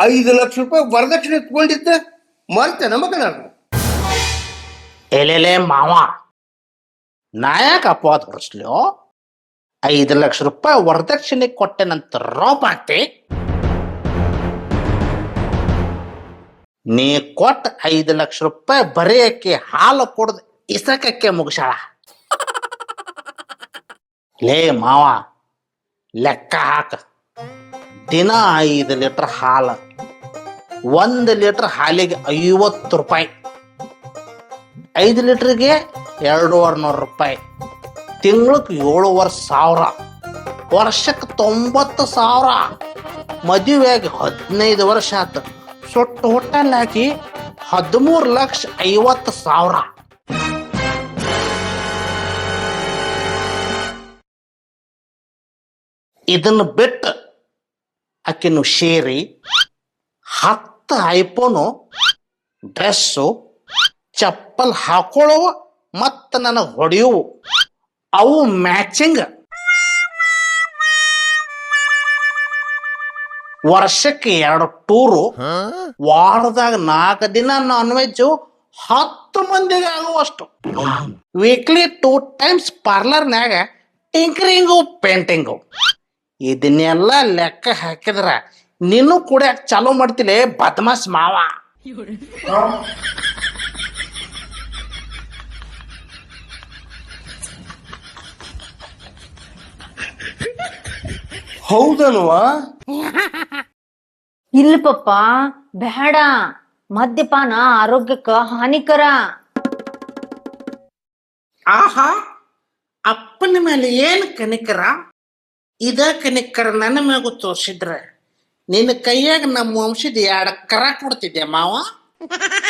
ಐದು ಲಕ್ಷ ರೂಪಾಯಿ ವರದಕ್ಷಿಣೆ ತಗೊಂಡಿದ್ದ ಮರ್ತೆ ನಮಗ ನಾನು ಎಲೆಲೆ ಮಾವ ನಾ ಯಾಕೆ ಅಪವಾದ ಹೊರಿಸ್ಲೋ ಐದು ಲಕ್ಷ ರೂಪಾಯಿ ವರದಕ್ಷಿಣೆ ಕೊಟ್ಟೆನಂತ ರೋಪಾತಿ ನೀ ಕೊಟ್ಟ ಐದು ಲಕ್ಷ ರೂಪಾಯಿ ಬರೆಯಕ್ಕೆ ಹಾಲು ಕುಡ್ದು ಇಸಕಕ್ಕೆ ಮುಗಿಸಾಳ ಲೇ ಮಾವ, ಲೆಕ್ಕ ಹಾಕ. ದಿನ ಐದು ಲೀಟರ್ ಹಾಲು, ಒಂದು ಲೀಟರ್ ಹಾಲಿಗೆ ಐವತ್ತು ರೂಪಾಯಿ. ಐದು ಲೀಟ್ರಿಗೆ ಎರಡೂವರೆ ನೂರು ರೂಪಾಯಿ. ತಿಂಗ್ಳಕ್ಕೆ ಏಳುವರೆ ಸಾವಿರ. ವರ್ಷಕ್ಕೆ ತೊಂಬತ್ತು ಸಾವಿರ. ಮದುವೆಯಾಗಿ ಹದಿನೈದು ವರ್ಷ ಆತು. ಸೊಟ್ಟು ಹೋಟೆಲ್ ಹಾಕಿ ಹದಿಮೂರು ಲಕ್ಷ ಐವತ್ತು ಸಾವಿರ. ಇದನ್ನು ಬಿಟ್ಟು ಆಕಿನು ಶೇರಿ, ಹತ್ತು ಐಫೋನು, ಡ್ರೆಸ್ಸು, ಚಪ್ಪಲ್ ಹಾಕೊಳ್ಳುವ ಮತ್ತು ನನಗೆ ಹೊಡೆಯುವು. ಅವು ಮ್ಯಾಚಿಂಗ್. ವರ್ಷಕ್ಕೆ ಎರಡು ಟೂರು, ವಾರದಾಗ ನಾಲ್ಕು ದಿನ ನಾನ್ ವೆಜ್ ಹತ್ತು ಮಂದಿಗೆ ಆಗುವಷ್ಟು. ವೀಕ್ಲಿ ಟೂ ಟೈಮ್ಸ್ ಪಾರ್ಲರ್ನ್ಯಾಗ ಟಿಂಕರಿಂಗು ಪೇಂಟಿಂಗು ಇದನ್ನೆಲ್ಲ ಲೆಕ್ಕ ಹಾಕಿದ್ರ ನೀನು ಕೂಡ ಚಾಲೂ ಮಾಡ್ತಿಲೆ ಬದಮಾಸ್ ಮಾವ. ಹೌದನ್ವಾ ಇಲ್ಲ ಪಪ್ಪ ಬೇಡ. ಮದ್ಯಪಾನ ಆರೋಗ್ಯಕ್ಕ ಹಾನಿಕರ. ಆಹಾ ಅಪ್ಪನ ಮೇಲೆ ಏನು ಕನಿಕರ? ಇದ ಕನಿಕರ ನನ್ನ ಮಗು ತೋರ್ಸಿದ್ರ. ನಿನ್ನ ಕೈಯಾಗ ನಮ್ಮ ವಂಶದ ಎರಡ ಕರ ಕೊಡ್ತಿದ್ದೆ ಮಾವ?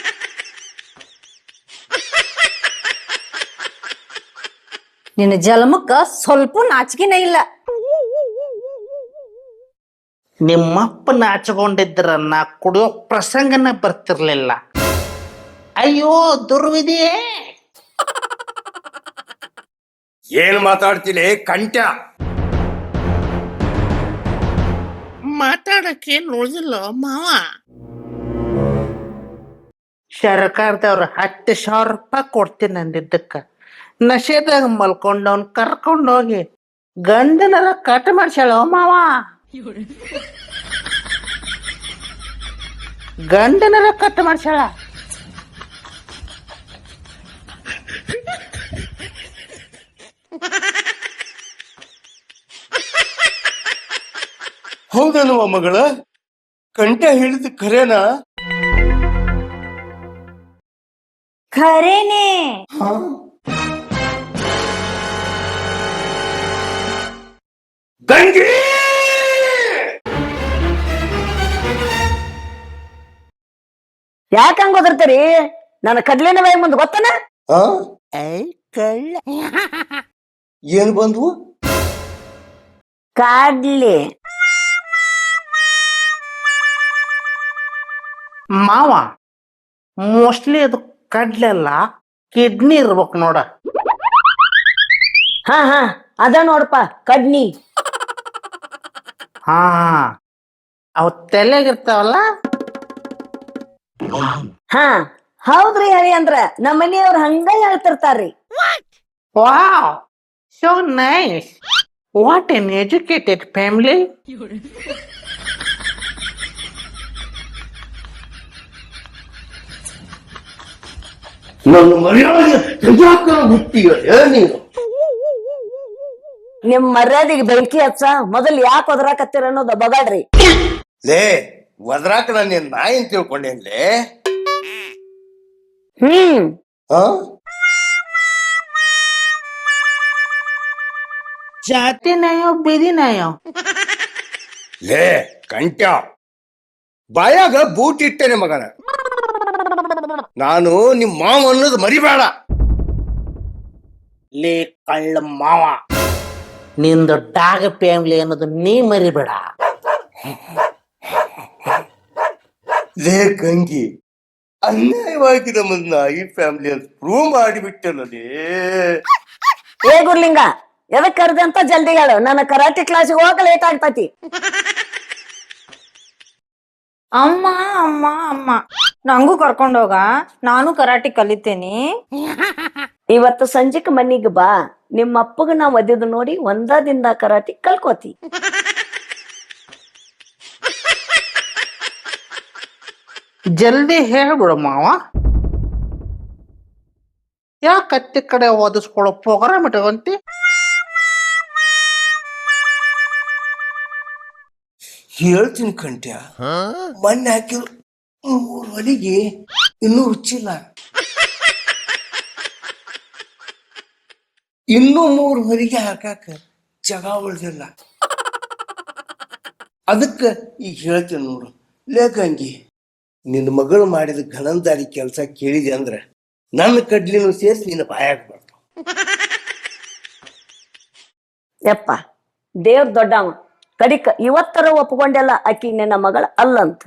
ನಿನ್ನ ಜನ್ಮಕ್ಕ ಸ್ವಲ್ಪ ನಾಚಿಕೆನೇ ಇಲ್ಲ. ನಿಮ್ಮಪ್ಪ ನಾಚಿಕೊಂಡಿದ್ರ ನಾ ಕುಡಿಯೋ ಪ್ರಸಂಗನ ಬರ್ತಿರ್ಲಿಲ್ಲ. ಅಯ್ಯೋ ದುರ್ವಿದಿಯೇ ಏನ್ ಮಾತಾಡ್ತೀನಿ ಕಂಠ. ಮಾತಾಡಕ್ಕೆ ಉಳಿದಿಲ್ಲ, ಮಾವ. ಸರ್ಕಾರದವ್ರು ಹತ್ತು ಸಾವಿರ ರೂಪಾಯಿ ಕೊಡ್ತೀನಿ ಅಂದಿದ್ದಕ್ಕ. ನಶೆದಾಗ ಮಲ್ಕೊಂಡವನ್ ಕರ್ಕೊಂಡೋಗಿ ಗಂಡನರ ಕಟ್ ಮಾಡ್ಸ್ಯಾಳ, ಮಾವ. ಗಂಡನರ ಕಟ್ ಮಾಡ್ಸ್ಯಾಳ. ಹೌದನ್ವ ಮಗಳ? ಕಂಠ ಹೇಳಿದ ಖರೇನಾ? ಖರೇನೆ. ಗಂಗಿ! ಯಾಕ ಹಂಗ ಓದಿರ್ತೀರಿ ನನ್ನ ಕಡ್ಲಿನ ಬಾಯಿ ಮುಂದೆ ಗೊತ್ತನ? ಐ ಕಳ್ಳ. ಏನ್ ಬಂದ್ವು? ಕಾಡ್ಲಿ. ಮಾವ ಮೋಸ್ಟ್ಲಿ ಅದು ಕಡ್ಲೆಲ್ಲ ಕಿಡ್ನಿ ಇರ್ಬೇಕು ನೋಡ. ಹಾ ಹಾ ಅದ ನೋಡಪ್ಪ ಕಡ್ನಿ. ಹಾ ಅವ್ ತಲೆಗಿರ್ತಾವಲ್ಲ ಹಾ ಹೌದ್ರಿ ಹೇಳಿ ಅಂದ್ರ ನಮ್ಮ ಮನೆಯವ್ರ ಹಂಗ ಹೇಳ್ತಿರ್ತಾರ್ರಿ. Wow so nice what an educated family ನನ್ನ ಮರ್ಯಾದೆ ತೆಗೆಯಾಕ ಹುಟ್ಟಿಯ ನೀನು ನಿಮ್ ಮರ್ಯಾದೆಗೆ ಬೆಂಕಿ ಹಚ್ಚ ಮೊದಲ್ ಯಾಕೆ ಒದರಾಕತ್ತೀರ ಅನ್ನೋದ ಬಗಾಡ್ರಿ. ಲೇ ಒದ್ರಾಕ ನಾನು ನಾಯಿ ಅಂತ ತಿಳ್ಕೊಂಡೇನ್ಲೇ ಹ್ಮ್. ಆ? ಜಾತಿ ನಾಯೋ ಬೀದಿ ನಾಯೋ ಲೇ ಕಂಟ್ಯ. ಬಾಯಾಗ ಬೂಟ್ ಇಟ್ಟೇನೆ ಮಗನ ನಾನು ನಿಮ್ ಮಾವ ಅನ್ನೋದು ಮರಿಬೇಡ. ಲೇ ಕಳ್ಳ ಮಾವ. ನಿಂದು ಡಾಗ ಫ್ಯಾಮಿಲಿ ಅನ್ನೋದು ನೀ ಮರಿಬೇಡ. ಲೇ ಕಂಗಿ ಅನ್ಯಾಯವಾಗಿ ನಮ್ಮನ್ನ ಈ ಫ್ಯಾಮಿಲಿ ಅಂತ ಪ್ರೂವ್ ಮಾಡಿಬಿಟ್ಟಲ್ಲ ಲೇ. ಏ ಗುರ್ಲಿಂಗ ಎದಕ್ ಕರ್ದೆ ಅಂತ ಜಲ್ದಿ ಹೇಳು. ನನ್ನ ಕರಾಟೆ ಕ್ಲಾಸಿಗೆ ಹೋಗಕ್ ಲೇಟ್ ಆಗ್ತತಿ. ಅಮ್ಮ ಅಮ್ಮ ಅಮ್ಮ. ನಂಗೂ ಕರ್ಕೊಂಡೋಗ ನಾನು ಕರಾಟಿ ಕಲಿತೇನಿ. ಇವತ್ತು ಸಂಜೆಕ್ ಮನಿಗ್ ಬಾ. ನಿಮ್ಮ ಅಪ್ಪಗ ನಾ ಒದ್ದಿದ್ ನೋಡಿ ಒಂದಾ ದಿಂದ ಕರಾಟಿ ಕಲ್ಕೋತಿ. ಜಲ್ದಿ ಹೇಳ್ಬಿಡು ಮಾವ. ಯಾಕೆ ಕತ್ತಿ ಕಡೆ ಓದಿಸ್ಕೊಳ್ಳೋ ಪ್ರೋಗ್ರಾಮ್ ಇಟ್ಕೊಂತಿ? ಹೇಳ್ತೀನಿ ಕಂಟ್ಯ. ಮಣ್ಣು ಹಾಕಿದ್ರು. ಹೊಲಿಗೆ ಇನ್ನೂ ಹುಚ್ಚಿಲ್ಲ. ಇನ್ನೂ ಮೂರು ಹೊಲಿಗೆ ಹಾಕಾಕ ಜಗ ಉಳ್ದಿಲ್ಲ. ಅದಕ್ಕ ಈಗ ಹೇಳ್ತೀನಿ ನೋಡು. ಲೇಖಂಗಿ ನಿನ್ನ ಮಗಳು ಮಾಡಿದ ಘನಂದಾರಿ ಕೆಲಸ ಕೇಳಿದೆ ಅಂದ್ರೆ ನನ್ನ ಕಡ್ಲಿನೂ ಸೇರಿಸಿ ನಿನ್ನ ಬಾಯಾಗ ಬರ್ತಾವ ಯಪ್ಪ ದೇವ್ರ ದೊಡ್ಡವ. ಕಡಿಕ ಇವತ್ತರ ಒಪ್ಕೊಂಡೆಲ್ಲ ಆಕಿ ನಿನ್ನ ಮಗಳ ಅಲ್ಲಂತ.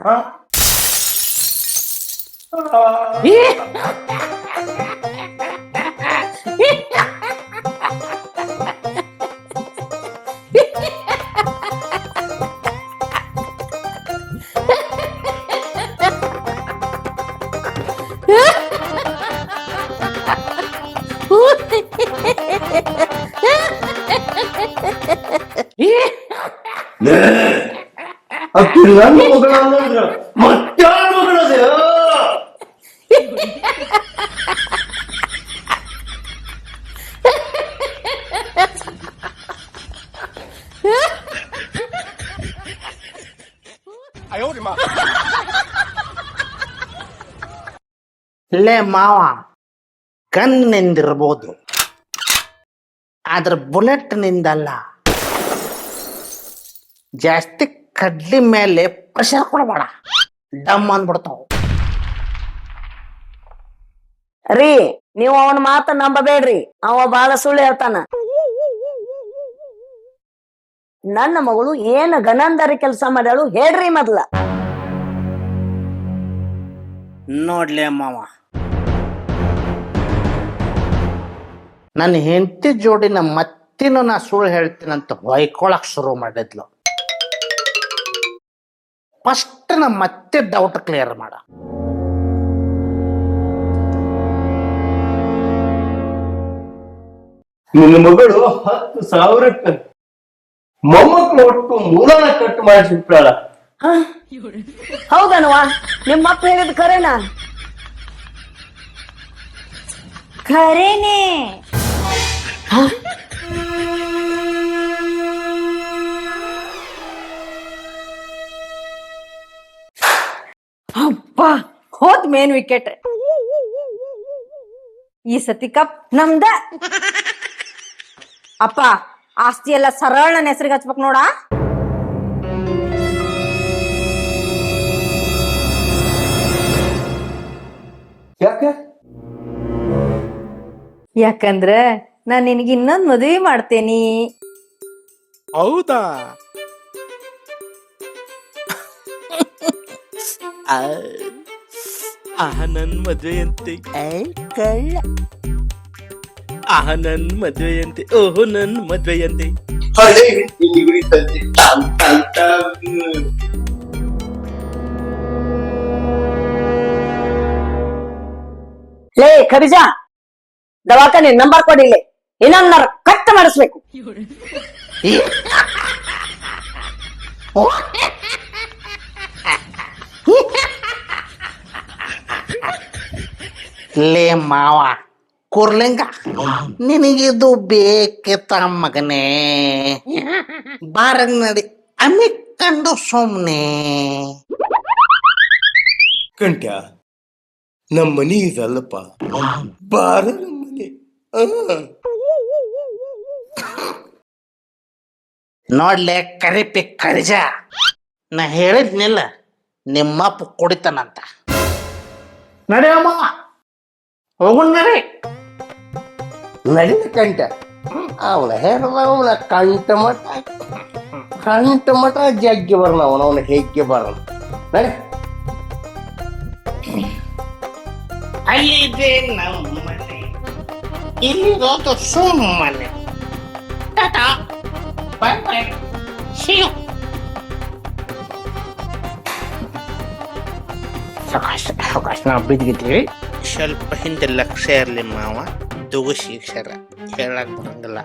ಅಕ್ಕಿ ನನ್ನ ಮಗಳ ಮತ್ತಾರ ಲೇ ಮಾವ ಕಣ್ಣಿಂದಿರ್ಬೋದು ಆದ್ರೆ ಬುಲೆಟ್ ನಿಂದಲ್ಲ. ಜಾಸ್ತಿ ಕಡ್ಲಿ ಮೇಲೆ ಪ್ರೆಷರ್ ಕೊಡಬೇಡ. ಡಮ್ ಅಂದ್ಬಿಡ್ತಾವ. ರೀ ನೀವು ಅವನ ಮಾತ ನಂಬಬೇಡ್ರಿ. ಅವ ಬಾಳ ಸುಳ್ಳು ಹೇಳ್ತಾನ. ನನ್ನ ಮಗಳು ಏನು ಗನಂದರಿ ಕೆಲಸ ಮಾಡ್ಯಾಳು ಹೇಳ್ರಿ ಮೊದ್ಲ. ನೋಡ್ಲೇ ಮಾವ ನನ್ನ ಹೆಂಡತಿ ಜೋಡಿನ ಮತ್ತಿನೂ ನಾ ಸುಳ್ಳು ಹೇಳ್ತೀನಂತ ಹೊಯ್ಕೊಳಕ್ ಶುರು ಮಾಡಿದ್ಲು. ಫಸ್ಟ್ ನಾ ಮತ್ತೆ ಡೌಟ್ ಕ್ಲಿಯರ್ ಮಾಡ. ನಿನ್ನ ಮಗಳು ಹತ್ತು ಸಾವಿರಕ್ಕೆ ಮೊಮ್ಮಕ್ಕಳು ಒಟ್ಟು ಮೂಲನ ಕಟ್ ಮಾಡಿಸಿಬಿಟ್ಟಾಳ ಹೌದನವಾ ನಿಮ್ಮಪ್ಪ ಹೇಳಿದ್ ಖರೇನಾ ಖರೇನೆ ಅಪ್ಪ ಹೋದ್ ಮೇನ್ ವಿಕೆಟ್ ಈ ಸತಿ ಕಪ್ ನಮ್ದ. ಅಪ್ಪ ಆಸ್ತಿ ಎಲ್ಲ ಸರಳ ನನ್ನ ಹೆಸರಿಗೆ ಹಚ್ಬೇಕು ನೋಡ. ಯಾಕಂದ್ರೆ ಯಾಕಂದ್ರ ನಾನ್ ನಿನಗೆ ಇನ್ನೊಂದ್ ಮದುವೆ ಮಾಡ್ತೇನಿ. ಹೌದಾ? ಆಹ ನನ್ ಮದ್ವೆಯಂತೆ. ಕಳ್ಳ ಆಹ ನನ್ ಮದ್ವೆಯಂತೆ. ಓಹೋ ನನ್ ಮದ್ವೆಯಂತೆ. ಹಳೆ ಟಾನ್ ಟಾನ್. ಲೇ ಖರಿಜಾ ದವಾಖಾನೆ ನಂಬರ್ ಕೊಡಿಲೆ ಇನ್ನೊಂದರ ಕಟ್ ಮಾಡಿಸ್ಬೇಕು. ಲೇ ಮಾವ ಕೂರ್ಲಿಂಗ ನಿನಗಿದು ಬೇಕಿತ್ತ ಮಗನೇ. ಬಾರ ನಡಿ ಅಮಿಕ್ಕಂಡು ಸುಮ್ನೆ. ಕಂಟ್ಯ ನಮ್ಮ ಮನಿ. ಇದಲ್ಲಪ್ಪ ಬಾರ ನಮ್ಮ ಮನೆ ನೋಡ್ಲೆ ಕರಿಪಿ ಕರಿಜ. ನಾ ಹೇಳಿದ್ನಿಲ್ಲ, ನಿಮ್ಮಪ್ಪ ಕುಡಿತಾನಂತ. ನಡೆಯಮ್ಮ ಹೋಗುಣ್ ನಡಿ. ನಡಿ ಕಂಟ ಅವನ ಹೇಳ ಅವನ ಕಂಟ ಮಠ. ಕಂಟ ಮಠ ಜಗ್ಗಿ ಬರೋಣ ಅವನ ಅವನ ಹೆಗ್ಗೆ ಬರೋಣ ನಡಿ. ಅಲ್ಲಿದೆ ನಮ್ಮ ಮನೆ ಸುಮ್ಮನೆ. ಬಾಯ್ ಬಾಯ್ ಸಿಯು ಸಾವಕಾಶ ಸಾವಕಾಶ ನಾವು ಬಿದ್ದಿದ್ದೀವಿ ಸ್ವಲ್ಪ ಹಿಂದೆ ಲಕ್ಷ್ಯ ಇರಲಿ ಮಾವ ದುಗುಸಿ ಅಕ್ಷರ ಹೇಳಕ್ ಬರಂಗಿಲ್ಲ